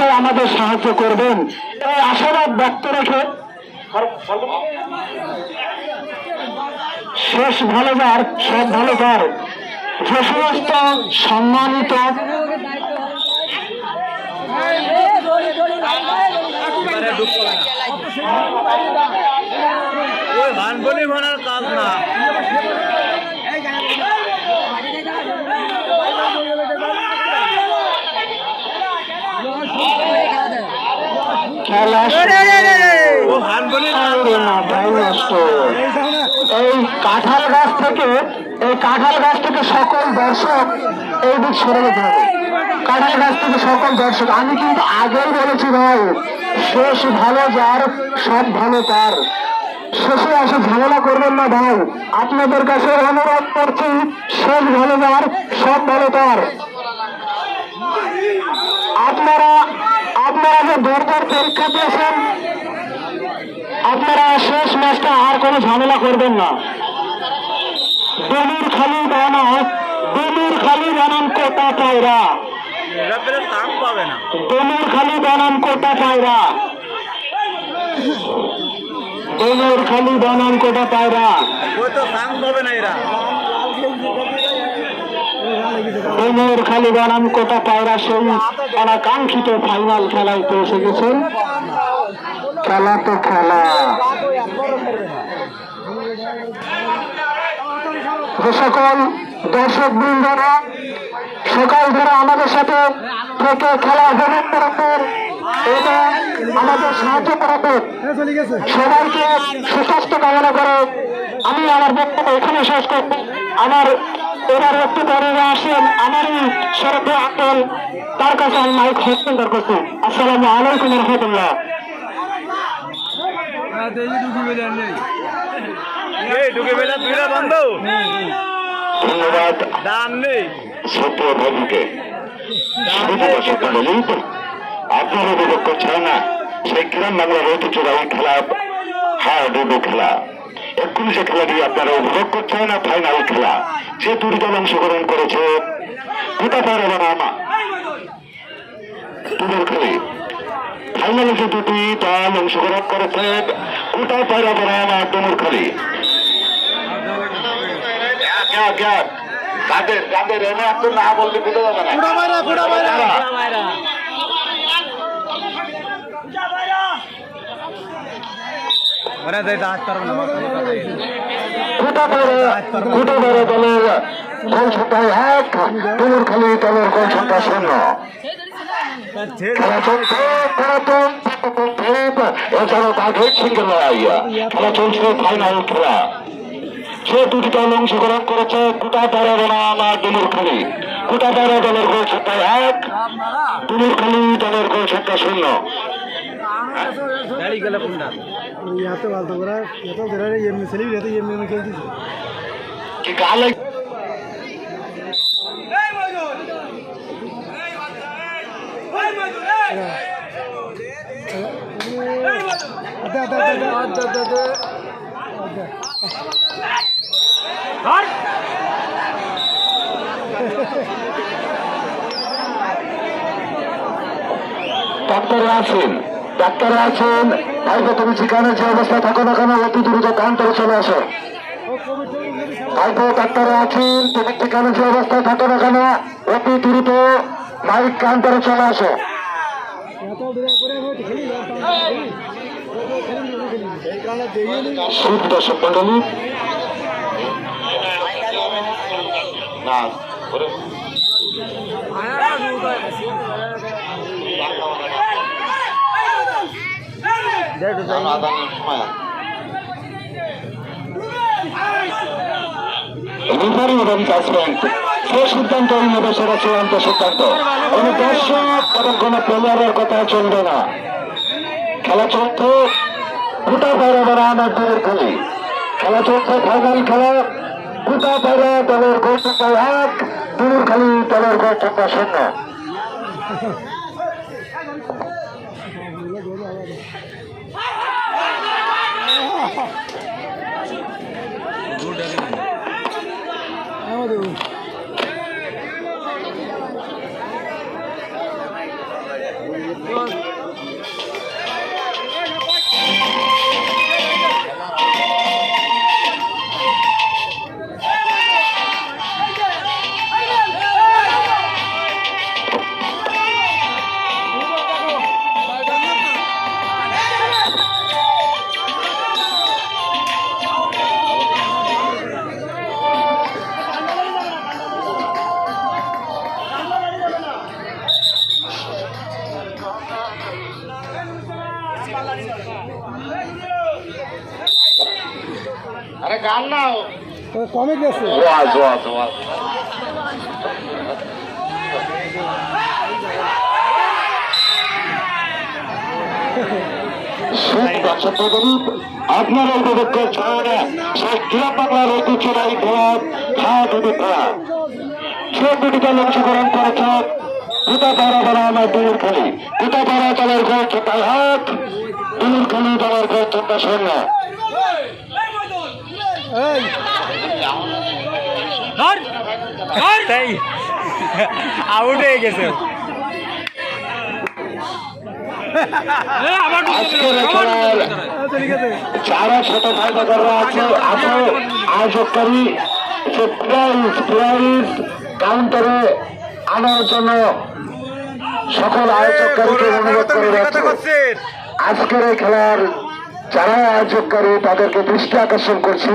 অবশ্যই আমাদের সাহায্য করবেন। আশাবাদ ব্যক্ত রেখে শেষ ভালো যার, সব ভালো তার যে সমস্ত সম্মানিত কাজ না। খেলা ভাই নষ্ট। এই কাঁঠাল গাছ থেকে এই কাঁঠাল গাছ থেকে সকল দর্শক এই দিক সরে যেতে হবে। কাঁঠাল গাছ থেকে সকল দর্শক আমি কিন্তু আগেই বলেছি ভাই শেষ ভালো যার সব ভালো তার। শেষে এসে ঝামেলা করবেন না ভাই আপনাদের কাছে অনুরোধ করছি শেষ ভালো যার সব ভালো তার। আপনারা আপনারা যে দূর দূর পরীক্ষা দিয়েছেন। আপনারা শেষ ম্যাচটা আর কোনো ঝামেলা করবেন না। বেলুর খালি বানা বেলুর খালি বানান কোটা পায়রা। বেলুর খালি বানান কোটা পায়রা। বেলুর খালি বানান কোটা পায়রা। তো পাবে না এরা। বেলুর খালি বানান, কোটা পায়রা সেই অনাকাঙ্ক্ষিত ফাইনাল খেলায় পৌঁছে গেছেন। খেলা। তো খেলা সকল দর্শক বৃন্দরা সকাল ধরে আমাদের সাথে থেকে খেলা উপভোগ করাতেন এবং আমাদের সাহায্য করাতেন সবাইকে সুস্বাস্থ্য কামনা করে আমি আমার বক্তব্য এখানে শেষ করব আমার এবার একটু পরে আসেন আমারই শরফে আঙ্কেল তার কাছে আমি মাইক হস্তান্তর করছি। আসসালামু আলাইকুম রহমতুল্লাহ। বেলা ধন্যবাদ। সত্য বাবুকে আপনারা উপভোগ করছেন না। সেই গ্রাম বাংলার ঐতিহ্যবাহী খেলা হ্যাঁ ডুডু খেলা। এক্ষুনি যে খেলাটি আপনারা উপভোগ করছেন না ফাইনাল খেলা যে দুটি দল অংশগ্রহণ করেছে গোটা পার এবং আমা। দুটোর খেলে ফাইনালে যে দুটি দল অংশগ্রহণ করেছে গোটা এবং আমা ডুমুর খালি। তাদের তাদের এনে এত না বললে বুঝে যাবে না। ওরা যাই দাঁত পারবে না গোটা করে গোটা করে দলের গোল সংখ্যা এক টুমুর খালি দলের গোল সংখ্যা শূন্য এছাড়াও বাঘের সিঙ্গেল লড়াই। খেলা চলছে, ফাইনাল খেলা। যে দুটি দল অংশগ্রহণ শূন্য। গাড়ি গেলে কোনটা এত বলতো ওরা এত ধরে এমনি ছেলে এত আদা আদা ডাক্তাররা আছেন। ভাইপো তুমি যেখানে যে অবস্থা থাকো না কেন, অতি দ্রুত কাউন্টারে চলে আসো। ভাইপো ডাক্তাররা আছেন, তুমি যেখানে যে অবস্থায় থাকো না কেন, অতি দ্রুত মাইক চলে আসো। এত ধরে দর্শক মন্ডলী না জাজমেন্ট সিদ্ধান্ত নেবে সেটা চূড়ান্ত সিদ্ধান্ত। কোন দর্শক এবং কোন প্লেয়ারের কথা চলবে না। খেলা চলছে গোটা বাইরে বেড়া আমার দলের খেলি। খেলা চলছে ফাইনাল খেলা। গোটা বাইরে দলের গোল সংখ্যা এক দূর খালি দলের গোল সংখ্যা শূন্য। আমাদের কমে গেছে আপনারা উপভোগ করছেন সেই ক্লাব বাংলার ঐতিহ্যবাহী খেলা হ্যাঁ দুটি খেলা সে দুটিতে অংশগ্রহণ করেছেন কোথা পাড়া পাড়া আমার দূর খালি কোথা পাড়া দলের গোল ছোটাই হাত দূর খালি দলের গোল ছোটা শূন্য এই তাই? আউট হয়ে গেছে। যারা ছোট ভাইদাররা আছে আছে আয়োজককারী সে প্রাইজ প্রাইজ কাউন্টারে আনার জন্য সকল আয়োজককারীকে অনুরোধ করে রাখছে আজকের এই খেলার যারা আয়োজককারী তাদেরকে দৃষ্টি আকর্ষণ করছি।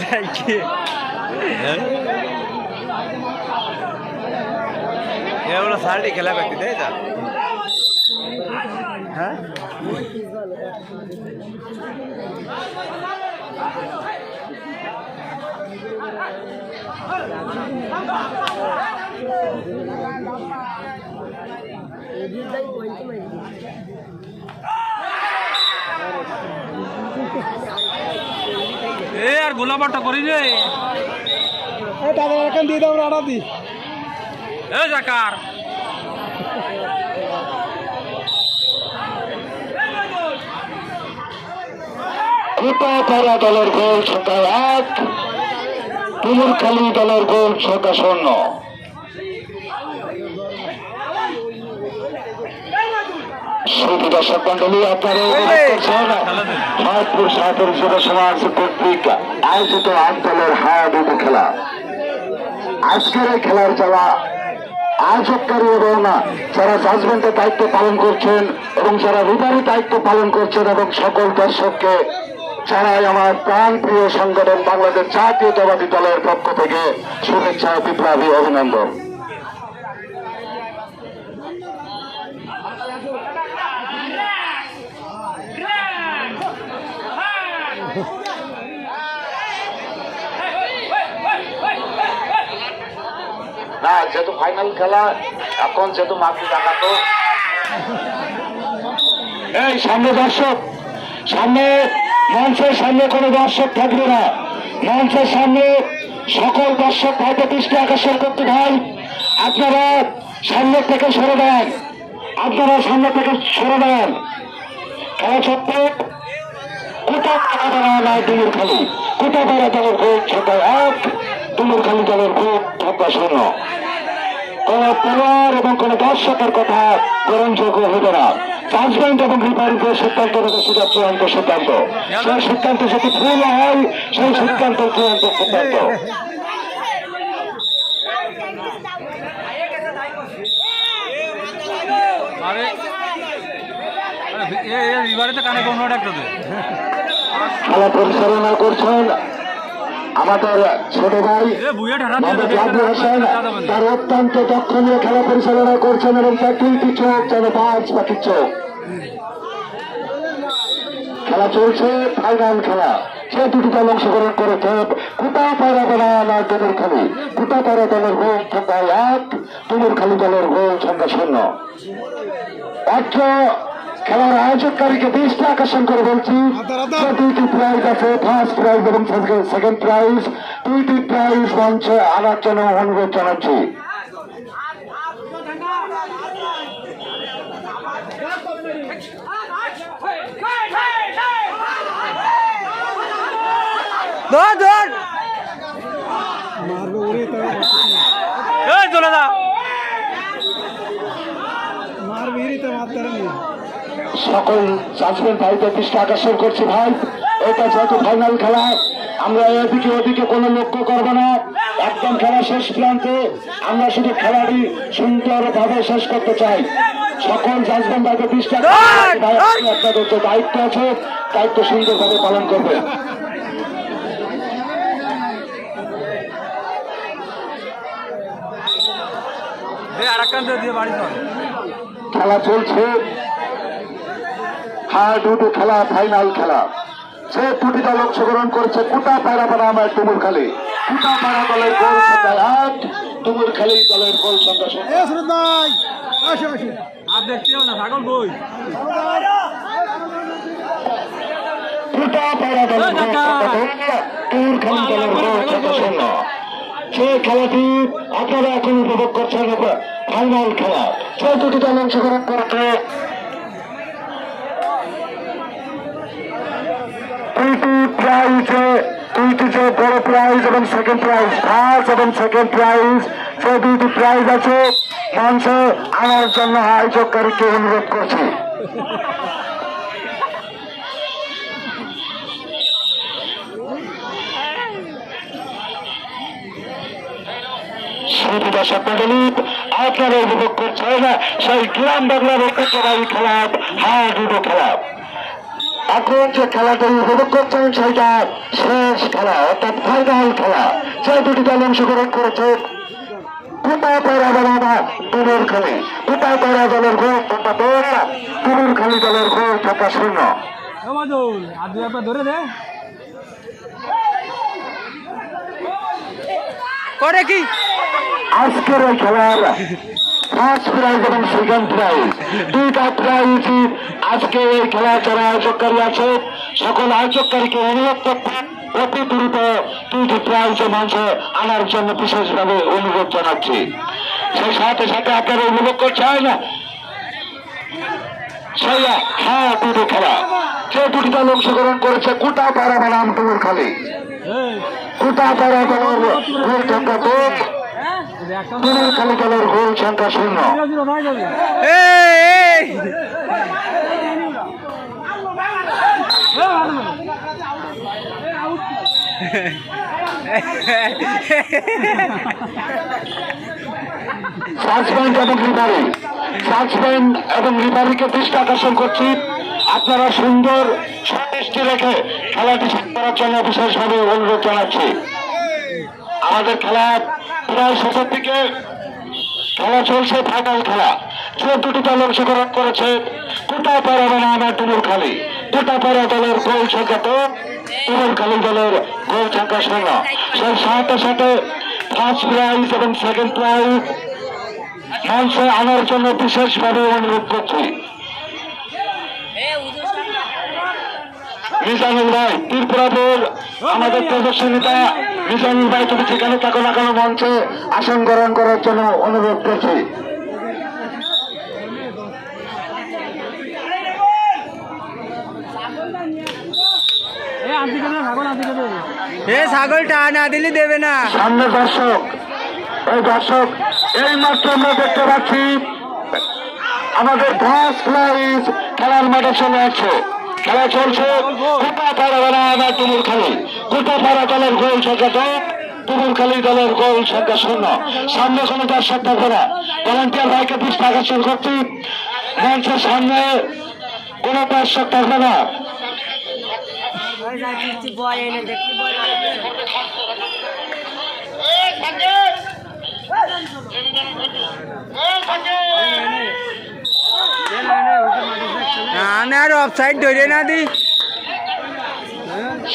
যাই কি এগুলো সালটি খেলা ব্যক্তি তাই যা হ্যাঁ এ আর গোলাপাটা করি রে। টাকা এখন দিয়ে দাও রাডা দি। এ জাকার। দলের গোল ছটা এক তুমুল খালি দলের গোল ছটা শূন্য। শুধু দর্শক মন্ডলী আপনারা উপভোগ করছেন যুব সমাজ কর্তৃক আয়োজিত আট দলের খেলা। আজকের এই খেলার যারা আয়োজককারী এবং যারা জাজমেন্টের দায়িত্ব পালন করছেন এবং যারা রিভারি দায়িত্ব পালন করছেন এবং সকল দর্শককে জানাই আমার প্রাণ প্রিয় সংগঠন বাংলাদেশ জাতীয়তাবাদী দলের পক্ষ থেকে শুভেচ্ছা বিপ্লবী অভিনন্দন। না যেহেতু ফাইনাল খেলা, এখন যেহেতু মাটি টাকা তো এই, সামনে দর্শক, সামনে, মঞ্চের সামনে কোনো দর্শক থাকবে না। মঞ্চের সামনে সকল দর্শক ভাইকে দৃষ্টি আকর্ষণ করতে ভাই, আপনারা সামনে থেকে সরে দেন। আপনারা সামনে থেকে সরে দেন। খেলা চলতে কোটা পাড়া বেড়া নয় ডুমুর খালি। কোটা পাড়া দলের ছটায় এক ডুমুর খালি দলের ভোট ছটা শূন্য। কোন পরিবার এবং কোন দর্শকের কথা গ্রহণযোগ্য হবে না। জাজমেন্ট এবং রিপারিতে সিদ্ধান্ত নেবে সেটা চূড়ান্ত সিদ্ধান্ত। সেই সিদ্ধান্ত যদি ভুল হয় সেই সিদ্ধান্ত চূড়ান্ত সিদ্ধান্ত। খেলা পরিচালনা করছেন আমাদের ছোট ভাই হোসেন তার অত্যন্ত দক্ষ নিয়ে খেলা পরিচালনা করছেন এবং তার দুইটি চোখ যেন পাঁচ পাখির চোখ। খেলা চলছে ফাইনাল খেলা। সে দুটি দল অংশগ্রহণ করেছে কুটা পায়রা আমার দলের খালি। কুটা পায়রা দলের গোল সংখ্যা এক তুমুর খালি দলের গোল সংখ্যা শূন্য। অর্থ খেলার আয়োজককারীকে দৃষ্টি আকর্ষণ করে বলছি দুইটি প্রাইজ আছে ফার্স্ট প্রাইজ এবং সেকেন্ড প্রাইজ দুইটি প্রাইজ মঞ্চে আনার জন্য অনুরোধ জানাচ্ছি। ধর ধর। মারবে ওরে তো এ চলে যা মারবে এরই তো মারতে পারেন সকল জাজমেন্ট ভাইদের দৃষ্টি আকর্ষণ করছি ভাই। এটা যেহেতু ফাইনাল খেলা আমরা এদিকে ওদিকে কোনো লক্ষ্য করব না। একদম খেলা শেষ প্রান্তে আমরা শুধু খেলাটি সুন্দরভাবে শেষ করতে চাই। সকল জাজমেন্ট ভাইদের দৃষ্টি আপনাদের যে দায়িত্ব আছে দায়িত্ব সুন্দরভাবে পালন চল। খেলা চলছে। দুটো খেলা ফাইনাল খেলা। সে দুটি দল অংশগ্রহণ করেছে কুটা পায়রা পাড়া আমার ডুমুরখালী কুটা পায়রা দলের গোল সংখ্যা আট দলের গোল সংখ্যা কুটা পায়রা দলের গোল সংখ্যা দলের গোল সংখ্যা শূন্য সে খেলাটি আপনারা এখন উপভোগ করছেন ফাইনাল খেলা। সে দুটি দল অংশগ্রহণ করেছে দুইটি প্রাইজে দুইটি যে বড় প্রাইজ এবং সেকেন্ড প্রাইজ ফার্স্ট এবং সেকেন্ড প্রাইজ সে দুইটি প্রাইজ আছে। মঞ্চে আনার জন্য আয়োজককারীকে অনুরোধ করছি। আপনারা উপভোগ করছেন সেই গ্রাম বাংলার ঐতিহ্যবাহী খেলা হ্যাঁ দুটো খেলা। এখন যে খেলাটা উপভোগ করছেন সেটা শেষ খেলা অর্থাৎ ফাইনাল খেলা। যে দুটি দল অংশগ্রহণ করেছে। বাবা খালি। কোথায় পয়রা দলের গোল তোমরা দৌড় টুনুর খালি দলের গোল থাকা শূন্য। ধরে দে করে কি? আজকের খেলার ফার্স্ট প্রাইজ এবং সেকেন্ড প্রাইজ দুইটা প্রাইজ আজকে এই খেলা যারা আয়োজককারী আছে, সকল আয়োজককারীকে অনুরোধ করবেন অতি দ্রুত দুইটি প্রাইজ মঞ্চে আনার জন্য বিশেষভাবে অনুরোধ জানাচ্ছি। সেই সাথে সাথে আপনারা অনুভব করছেন, সেই হ্যাঁ দুটো খেলা। যে দুটি দল অংশগ্রহণ করেছে কোটা পাড়া বানাম টুমুর খালি। কোটা পাড়া দলের দলের গোল এবং রিভারি এবং দৃষ্টি আকর্ষণ করছি আপনারা সুন্দর সুদৃষ্টি রেখে খেলাটি করার জন্য বিশেষভাবে অনুরোধ জানাচ্ছি আমাদের খেলা প্রায় শেষের দিকে খেলা চলছে ফাইনাল খেলা। যে দুটি দল অংশগ্রহণ করেছে। কোটা পাড়া মানে আমার টুমুর খালি দলের গোল সংখ্যা তো টুমুর খালি দলের গোল সংখ্যা শূন্য। সেই সাথে সাথে ফার্স্ট প্রাইজ এবং সেকেন্ড প্রাইজ মঞ্চে আনার জন্য বিশেষভাবে অনুরোধ করছি। মিজানুল ভাই, ত্রিপুরাপুর, আমাদের প্রদর্শনীটা মিজানুল ভাই তুমি সেখানে থাকো না কেন মঞ্চে? আসন গ্রহণ করার জন্য অনুরোধ করছি। ছাগল ছাগলটা না দিলে দেবে না। সামনে দর্শক এই দর্শক এই মাত্র আমরা দেখতে পাচ্ছি আমাদের প্রাইজ খেলার মাঠে চলে আছে। খেলা চলছে। কোটা পাড়া বেড়া তুমুর খালি কোটা পাড়া দলের গোল সংখ্যা দশ তুমুর খালি দলের গোল সংখ্যা শূন্য। সামনে কোনো দর্শক থাকবে না। ভলান্টিয়ার ভাইকে দৃষ্টি আকর্ষণ করছি মঞ্চের সামনে কোনো দর্শক থাকবে না। বল এনে দেখি বল না আর অফসাইড ধরে না দি।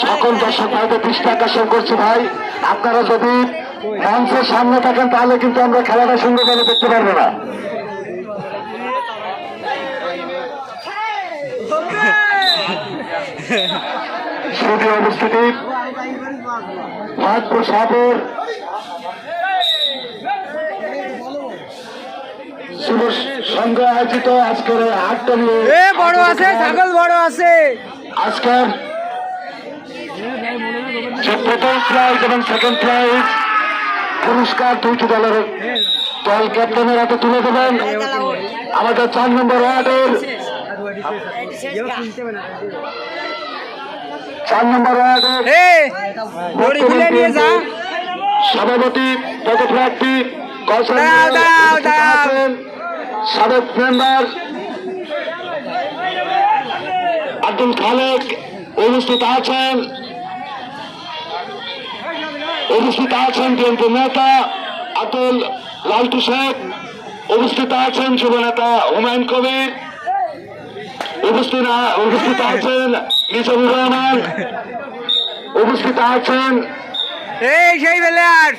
সকল দর্শক ভাইদের দৃষ্টি আকর্ষণ করছি ভাই। আপনারা যদি মঞ্চের সামনে থাকেন, তাহলে কিন্তু আমরা খেলাটা সুন্দরভাবে দেখতে পারব না। শুধু উপস্থিতি। ভারতপুর সাহেবের শুভ সঙ্গে আয়োজিত আজকের হাটটা এ বড় আছে ছাগল বড় আছে। আজকের যে প্রথম প্রাইজ এবং সেকেন্ড প্রাইজ। পুরস্কার দুইটি দলের দল ক্যাপ্টেনের হাতে তুলে দেবেন। আমাদের চার নম্বর ওয়ার্ডের চার নম্বর ওয়ার্ডের সভাপতি পদপ্রার্থী সাবেক মেম্বার আব্দুল খালেক উপস্থিত আছেন উপস্থিত আছেন বিএনপি নেতা আব্দুল লালটু শেখ উপস্থিত আছেন যুব নেতা হুমায়ুন কবির উপস্থিত উপস্থিত আছেন মিজানুর রহমান উপস্থিত আছেন এই সেই প্লেয়ার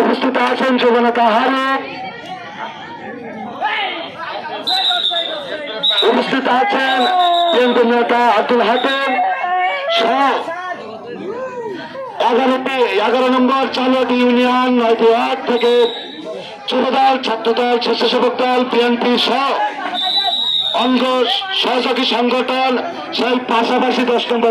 উপস্থিত আছেন যুবনেতা হারুন উপস্থিত আছেন কেন্দ্রীয় নেতা আব্দুল হাকিম সহ এগারোটি, এগারো নম্বর চালটি ইউনিয়ন নয়টি ওয়ার্ড থেকে যুবদল, ছাত্রদল, স্বেচ্ছাসেবক দল, বিএনপি সহ অঙ্গ সহযোগী সংগঠন, সেই পাশাপাশি দশ নম্বর